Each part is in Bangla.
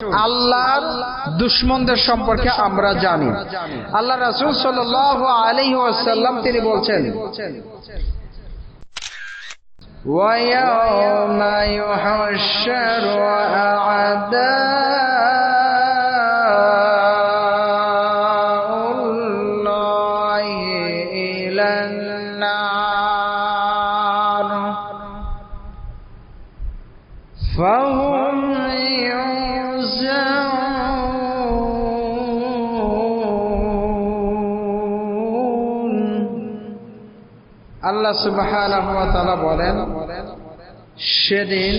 আল্লাহর দুশ্মনদের সম্পর্কে আমরা জানি আল্লাহ রাসূল সাল্লাল্লাহু আলাইহি ওয়াসাল্লাম তিনি বলছেন ويوم يحشر أعداء الله إلى النار فهم يوزعون আল্লাহ তাআলা বলেন, সেদিন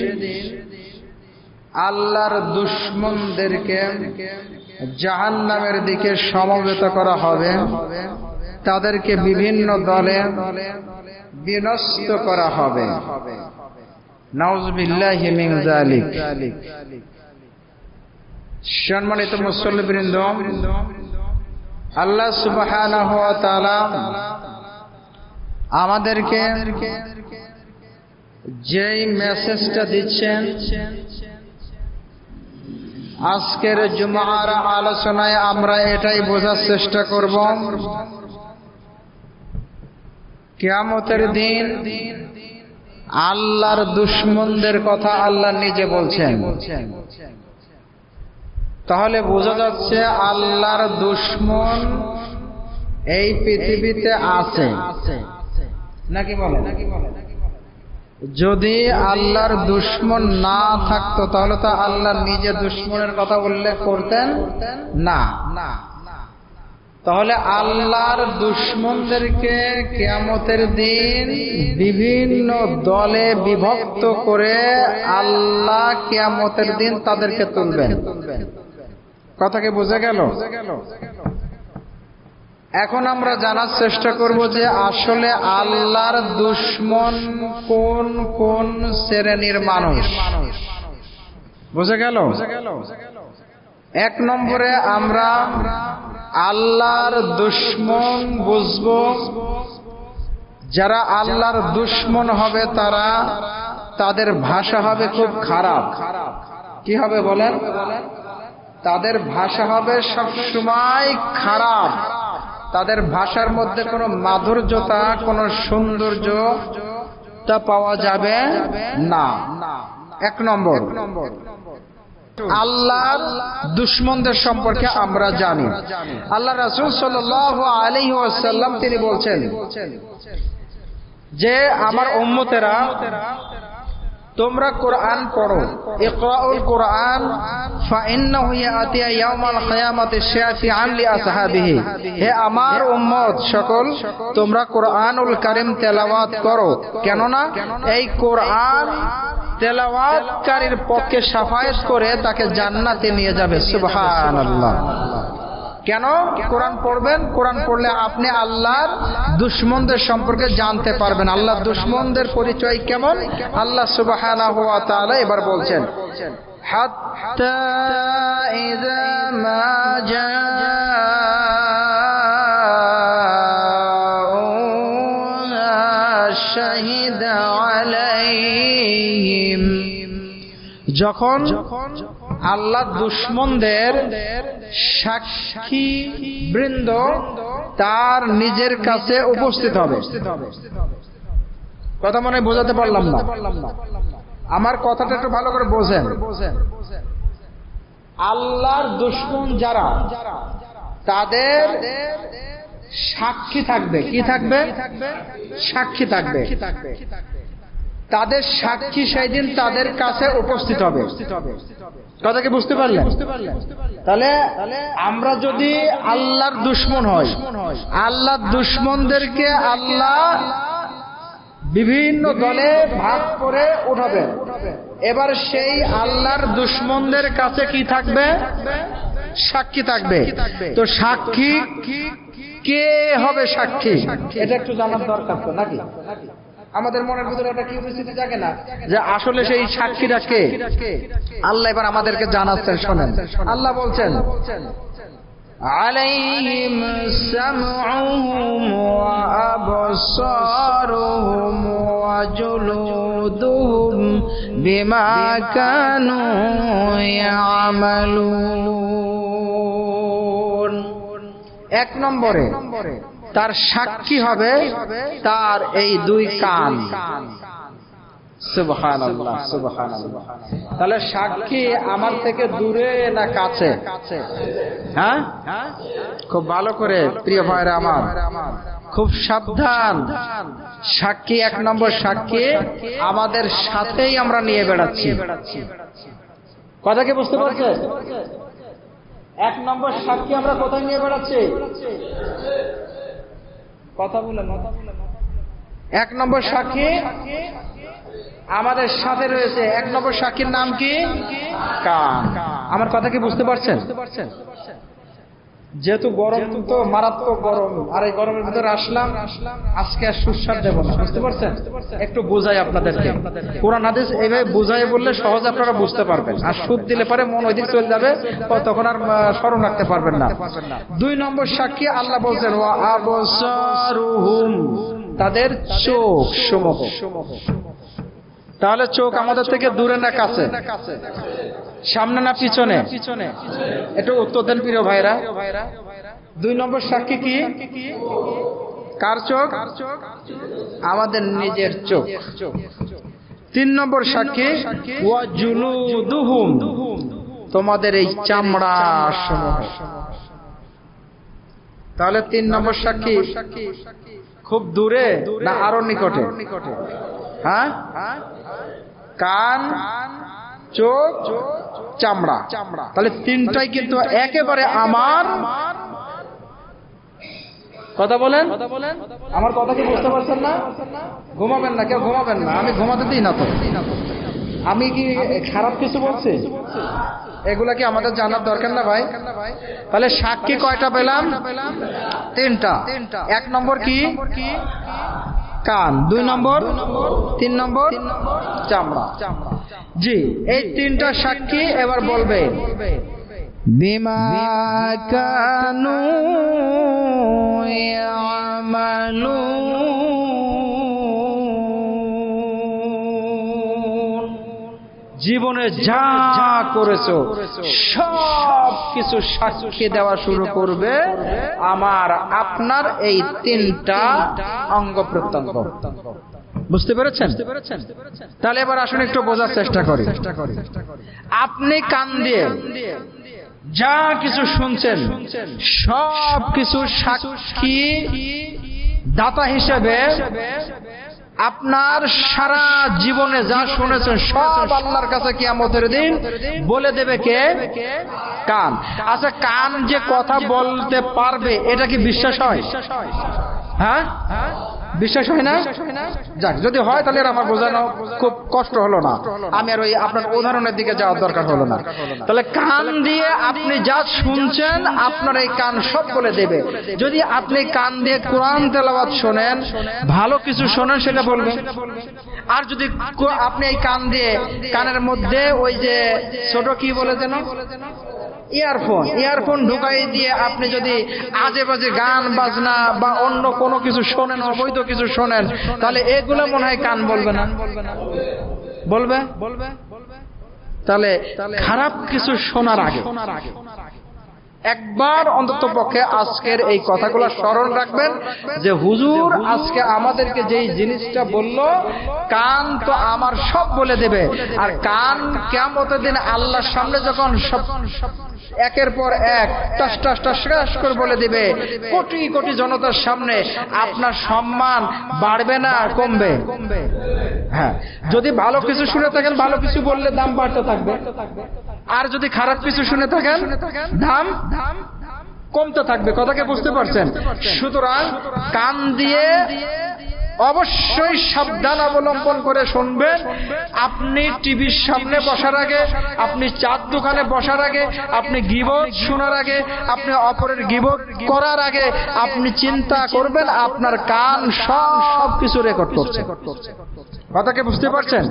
আল্লাহর দুশ্মনদেরকে জাহান্নামের দিকে সমবেত করা হবে। তাদেরকে বিভিন্ন দলে বিনষ্ট করা হবে। মিন সম্মানিত মুসল্লিবৃন্দ, আল্লাহ তাআলা আমাদেরকে যেই মেসেজটা দিচ্ছেন, আজকের জুমার আলোচনায় আমরা এটাই বোঝার চেষ্টা করব। কিয়ামতের দিন আল্লাহর দুশ্মনদের কথা আল্লাহ নিজে বলছেন। তাহলে বোঝা যাচ্ছে আল্লাহর দুশ্মন এই পৃথিবীতে আছে। নাকি বলে? নাকি বলে? যদি আল্লাহর দুশ্মন না থাকতো, তাহলে তো আল্লাহ নিজে দুশ্মনের কথা উল্লেখ করতেন? না। তাহলে আল্লাহর দুশ্মনদেরকে কেয়ামতের দিন বিভিন্ন দলে বিভক্ত করে আল্লাহ কেয়ামতের দিন তাদেরকে তুলবেন। কথাকে বোঝা গেল? এখন আমরা জানার চেষ্টা করব যে আসলে আল্লাহর দুশ্মন কোন কোন শ্রেণির মানুষ? বুঝে গেল? এক নম্বরে আমরা আল্লাহর দুশ্মন বুঝব। যারা আল্লাহর দুশ্মন হবে তারা তাদের ভাষা হবে খুব খারাপ। কি হবে বলেন? তাদের ভাষা হবে সব সবসময় খারাপ। তাদের ভাষার মধ্যে কোনো মাধুর্যতা, কোনো সৌন্দর্য তা পাওয়া যাবে না। এক নম্বর। আল্লাহর দুশ্মনদের সম্পর্কে আমরা জানি। আল্লাহ রাসূল সাল্লাল্লাহু আলাইহি ওয়াসাল্লাম তিনি বলছেন যে, আমার উম্মতেরা তোমরা কোরআন পড়ো। ইকরাউল কোরআন হে আমার উম্মত সকল, তোমরা কোরআনুল কারীম তেলাওয়াত করো। কেননা এই কোরআন তেলাওয়াতকারীর পক্ষে সাফায়াত করে তাকে জান্নাতে নিয়ে যাবে। সুবহানাল্লাহ। কেন? কোরআন পড়বেন? কোরআন পড়লে আপনি আল্লাহর দুশ্মনদের সম্পর্কে জানতে পারবেন। আল্লাহর দুশ্মনদের পরিচয় কেমন? আল্লাহ তাআলা এবার বলছেন জাআউনা শাহিদা আলাইহিম। যখন আল্লাহ দুশ্মনদের সাক্ষী বৃন্দ তার নিজের কাছে উপস্থিত হবে। কথা মনে বোঝাতে পারলাম না। আমার কথাটা একটু ভালো করে বোঝেন। আল্লাহর দুশ্মন যারা, তাদের সাক্ষী থাকবে। কি থাকবে? সাক্ষী থাকবে। তাদের সাক্ষী সেই দিন তাদের কাছে উপস্থিত হবে। কথা কি বুঝতে পারলেন? তাহলে আমরা যদি আল্লাহর দুশ্মন হয় আল্লাহর দুশ্মনদেরকে আল্লাহ বিভিন্ন দলে ভাগ করে উঠাবে এবার সেই আল্লাহর দুশ্মনদের কাছে কি থাকবে? সাক্ষী থাকবে। তো সাক্ষী কে হবে সাক্ষী? এটা একটু জানার দরকার তো, নাকি? আমাদের মনের ভিতরে একটা কিউরিয়াসিটি জাগে না যে আসলে সেই সাক্ষীরা কে আল্লাহ এবার আমাদেরকে জানাচ্ছেন শোনেন আল্লাহ বলছেন عليهم سمعهم وأبصارهم وجلودهم بما كانوا يعملون এক নম্বরে তার সাক্ষী হবে তার এই দুই কান। তাহলে সাক্ষী আমার থেকে দূরে না কাছে? হ্যাঁ? খুব ভালো করে, প্রিয় ভাইরা আমার। খুব সাবধান। সাক্ষী এক নম্বর সাক্ষী আমাদের সাথেই আমরা নিয়ে বেড়াচ্ছি। কথা কি বুঝতে পারছে? এক নম্বর সাক্ষী আমরা কোথায় নিয়ে বেড়াচ্ছি? কথা বলে এক নম্বর সাক্ষী আমাদের সাথে রয়েছে। এক নম্বর সাক্ষীর নাম কি? আমার কথা কি বুঝতে পারছেন? যেহেতু গরম তো মারাত্মক গরম। আর এই গরমের ভিতরে আসলাম আজকে আর সুস্বাদ দেব না। বুঝতে পারছেন? একটু বোঝাই আপনাদেরকে। কোরআন হাদিস এইভাবে বুঝাই বললে সহজে আপনারা বুঝতে পারবেন। আর সুদ দিলে পরে মন ওইদিক চলে যাবে তখন আর স্মরণ রাখতে পারবেন না। দুই নম্বর সাক্ষী আল্লাহ বলছেন ওয়া আবসারুহুম। তাদের চোখ সমূহ। তাহলে চোখ আমাদের থেকে দূরে না কাছে? সামনে না পিছনে? একটু উত্তর দেন প্রিয় ভাইরা। দুই নম্বর সাক্ষী কি? কার চোখ? আমাদের নিজের চোখ। তিন নম্বর সাক্ষী তোমাদের এই চামড়া তাহলে তিন নম্বর সাক্ষী খুব দূরে না আরও নিকটে? হ্যাঁ? কান চোখ, চামড়া। চামড়া তাহলে তিনটাই কিন্তু একেবারে আমার। কথা বলেন? আমার কথা কি বুঝতে পারছেন না? ঘুমাবেন না, কেউ ঘুমাবেন না। আমি ঘুমাতে দিই না তো। আমি কি খারাপ কিছু বলছি? এগুলা কি আমাদের জানার দরকার না ভাই? তাহলে সাক্ষী কয়টা পেলাম? তিনটা। এক নম্বর কি? কান। দুই নম্বর? তিন নম্বর? চামড়া। জি এই তিনটা সাক্ষী এবার বলবে। বিমা কানু জীবনে যা করেছ, সব কিছু সাক্ষী দেওয়া শুরু করবে আমার আপনার এই তিনটা অঙ্গ প্রত্যঙ্গ। বুঝতে পেরেছেন? তাহলে এবার আসুন একটু বোঝার চেষ্টা করি। আপনি কান দিয়ে যা কিছু শুনছেন, সব কিছু সাক্ষী দাতা হিসেবে আপনার সারা জীবনে যা শুনেছেন সব আল্লাহর কাছে কিয়ামতের দিন বলে দেবে কে? কান। আচ্ছা কান যে কথা বলতে পারবে এটা কি বিশ্বাস হয়? হ্যাঁ? বিশ্বাস হয় না? যাক, যদি হয় তাহলে আমার বোঝানো খুব কষ্ট হলো না। আমি আর ওই আপনার উদাহরণের দিকে যাওয়ার দরকার হলো না। তাহলে কান দিয়ে আপনি যা শুনছেন, আপনার এই কান সব বলে দেবে। যদি আপনি কান দিয়ে কোরআন তেলাওয়াত শোনেন, ভালো কিছু শোনেন, সেটা বলবে। আর যদি আপনি এই কান দিয়ে, কানের মধ্যে ওই যে ছোট কি বলে যেন? ইয়ারফোন ইয়ারফোন ঢুকাই দিয়ে আপনি যদি আজে বাজে গান, বাজনা বা অন্য কোনো কিছু শোনেন, অবৈধ কিছু শোনেন, তাহলে এগুলো মনে হয় কান বলবে না। বলবে? বলবে তাহলে খারাপ কিছু শোনার আগে, একবার অন্তত পক্ষে আজকের এই কথাগুলো স্মরণ রাখবেন যে হুজুর আজকে আমাদেরকে যেই জিনিসটা বলল, কান তো আমার সব বলে দেবে। আর কান কেমতের দিন আল্লাহর সামনে যখন সব একের পর এক টাস টাস টাস টাস করে বলে দিবে। কোটি কোটি জনতার সামনে আপনার সম্মান বাড়বে না, কমবে। হ্যাঁ যদি ভালো কিছু শুনে থাকেন, ভালো কিছু বললে দাম বাড়তে থাকবে। আর যদি খারাপ কিছু শুনে থাকেন, দাম দাম কমতে থাকবে। কথাকে বুঝতে পারছেন? সুতরাং কান দিয়ে অবশ্যই সাবধান অবলম্বন করে শুনবেন। আপনি টিভির সামনে বসার আগে আপনি চার দোকানে বসার আগে আপনি গিবত শোনার আগে আপনি অপরের গিবত করার আগে আপনি চিন্তা করবেন আপনার কান সব সব কিছু রেকর্ড করছে। কথাকে বুঝতে পারছেন?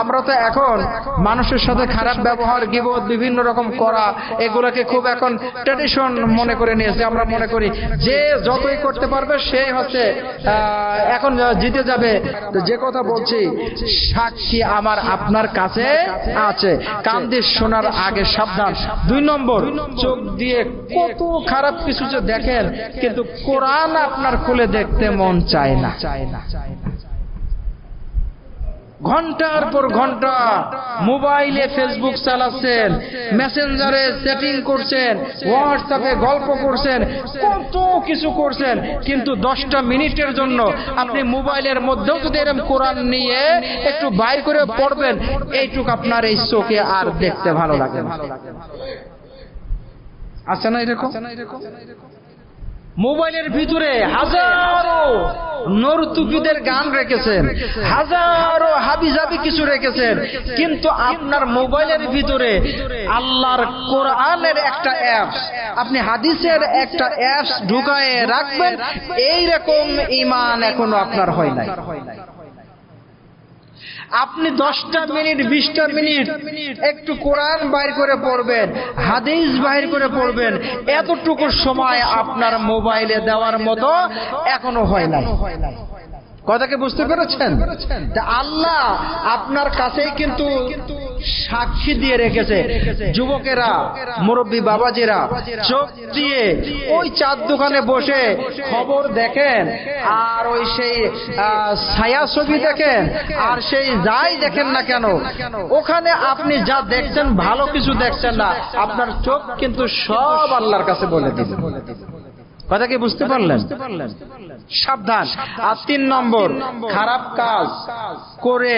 আমরা তো এখন মানুষের সাথে খারাপ ব্যবহার গিবত বিভিন্ন রকম করা এগুলোকে খুব এখন ট্র্যাডিশন মনে করে নিয়েছে আমরা মনে করি যে যতই করতে পারবে সে হচ্ছে এখন জিতে যাবে। যে কথা বলছি, সাক্ষী আমার আপনার কাছে আছে। কান্দি শোনার আগে সাবধান। দুই নম্বর, চোখ দিয়ে কত খারাপ কিছু যে দেখেন, কিন্তু কোরআন আপনার খুলে দেখতে মন চায় না চায় না। ঘণ্টার পর ঘণ্টা মোবাইলে ফেসবুক চালাচ্ছেন মেসেঞ্জারে সেটিং করছেন হোয়াটসঅ্যাপে গল্প করছেন, কত কিছু করছেন কিন্তু দশটা মিনিটের জন্য আপনি মোবাইলের মধ্যেও যদি এরকম কোরআন নিয়ে একটু বাইর করে পড়বেন, এইটুক আপনার এই চোখে আর দেখতে ভালো লাগে না। আছে না এরকম মোবাইলের ভিতরে হাজারো নর্তুকিদের গান রেখেছেন, হাজারো হাবিজাবি কিছু রেখেছেন, কিন্তু আপনার মোবাইলের ভিতরে আল্লাহর কোরআনের একটা অ্যাপস আপনি হাদিসের একটা অ্যাপস ঢুকায়ে রাখবেন এই রকম ইমান এখনও আপনার হয় নাই। আপনি দশটা মিনিট, বিশটা মিনিট একটু কোরআন বাইর করে পড়বেন, হাদিস বাইর করে পড়বেন। এতটুকু সময় আপনার মোবাইলে দেওয়ার মতো এখনও হয় নাই। কথাকে বুঝতে পেরেছেন? আল্লাহ আপনার কাছেই কিন্তু সাক্ষী দিয়ে রেখেছে। যুবকেরা মুরব্বী বাবাজিরা চোখ দিয়ে ওই চার দোকানে বসে খবর দেখেন। আর ওই সেই ছায়া ছবি দেখেন। আর সেই যাই দেখেন না কেন ওখানে আপনি যা দেখছেন ভালো কিছু দেখছেন না। আপনার চোখ কিন্তু সব আল্লাহর কাছে বলে দিবে। কথা কি বুঝতে পারলেন? সাবধান। আর তিন নম্বর খারাপ কাজ করে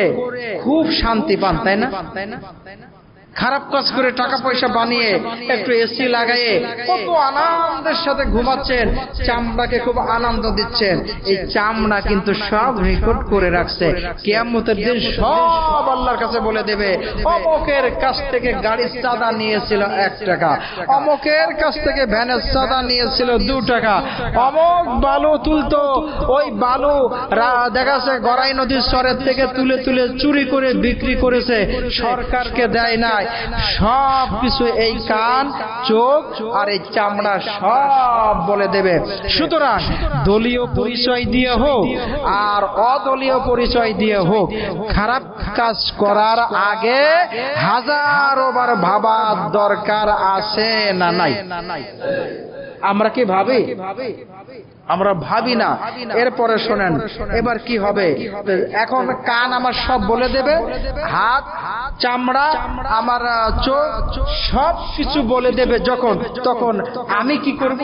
খুব শান্তি পান তাই না? খারাপ কাজ করে টাকা পয়সা বানিয়ে একটু এসি লাগাইয়ে কত আনন্দের সাথে ঘুমাচ্ছেন। চামড়াকে খুব আনন্দ দিচ্ছেন। এই চামড়া কিন্তু সব রেকর্ড করে রাখছে। কেয়ামতের দিন সব আল্লাহর কাছে বলে দেবে অমকের কাছ থেকে গাড়ির চাঁদা নিয়েছিল এক টাকা। অমকের কাছ থেকে ভ্যানের চাঁদা নিয়েছিল দু টাকা। অমক বালু তুলতো। ওই বালু দেখা যাচ্ছে গড়াই নদীর চরের থেকে তুলে তুলে চুরি করে বিক্রি করেছে। সরকারকে দেয় নাই। সব কিছু এই কান, চোখ আর এই চামড়া সব বলে দেবে। সুতরাং দলীয় পরিচয় দিয়ে হোক আর অদলীয় পরিচয় দিয়ে হোক, খারাপ কাজ করার আগে হাজারো বার ভাবার দরকার আছে না নাই? আমরা কি ভাবি? আমরা ভাবি? না। এরপরে শোনেন এবার কি হবে? এখন কান আমার সব বলে দেবে হাত চামড়া আমার চোখ সব কিছু বলে দেবে যখন তখন আমি কি করব?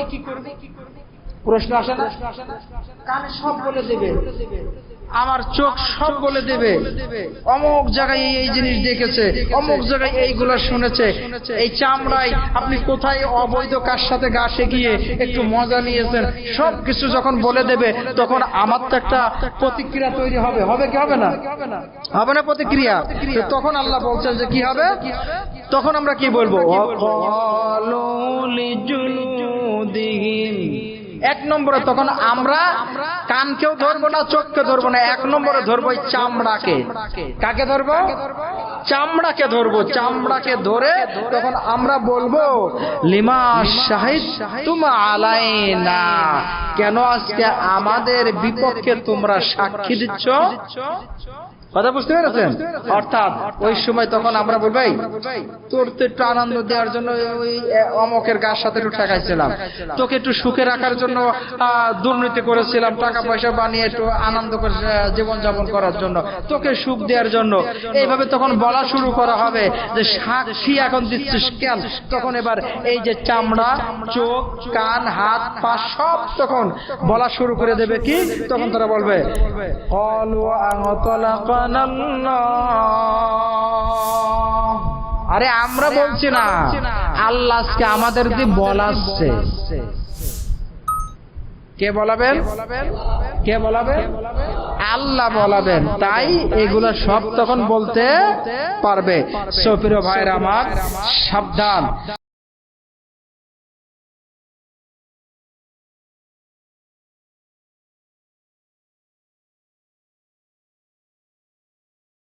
প্রশ্ন আসে না? কানে সব বলে দেবে। আমার চোখ সব বলে দেবে। অমুক জায়গায় এই জিনিস দেখেছে অমুক জায়গায় এইগুলো শুনেছে। এই চামড়ায় আপনি কোথায় অবৈধ কার সাথে গা গিয়ে একটু মজা নিয়েছেন? সব কিছু যখন বলে দেবে তখন আমার তো একটা প্রতিক্রিয়া তৈরি হবে। হবে কি হবে না? হবে না প্রতিক্রিয়া? তখন আল্লাহ বলছেন যে কি হবে? তখন আমরা কি বলব? দিঘি এক নম্বরে তখন আমরা কানকেও ধরবো না চোখকে ধরবো না। এক নম্বরে ধরবো চামড়াকে। কাকে ধরবো? চামড়াকে ধরবো। চামড়াকে ধরে তখন আমরা বলব লিমা শাহিদ তুমা আলাই না কেন আজকে আমাদের বিপক্ষে তোমরা সাক্ষী দিচ্ছ? কথা বুঝতে পেরেছেন? অর্থাৎ ওই সময় তখন আমরা বলবাই তোর তো একটু আনন্দ দেওয়ার জন্য ওই অমকের গাছ সাথে একটু ঠেকাইছিলাম। তোকে একটু সুখে রাখার জন্য দুর্নীতি করেছিলাম টাকা পয়সা বানিয়ে একটু আনন্দ করে জীবনযাপন করার জন্য। তোকে সুখ দেওয়ার জন্য। এইভাবে তখন বলা শুরু করা হবে যে সাক্ষী এখন দিচ্ছিস কেন? তখন এবার এই যে চামড়া চোখ কান হাত পা সব তখন বলা শুরু করে দেবে কি? তখন তারা বলবে কল আরে আমরা বলছি না। আল্লাহ আজকে আমাদের দিয়ে বলাচ্ছে কে বলাবেন? কে বলাবেন? আল্লাহ বলাবেন। তাই এগুলো সব তখন বলতে পারবে। সফির ভাইয়ের আমার সাবধান।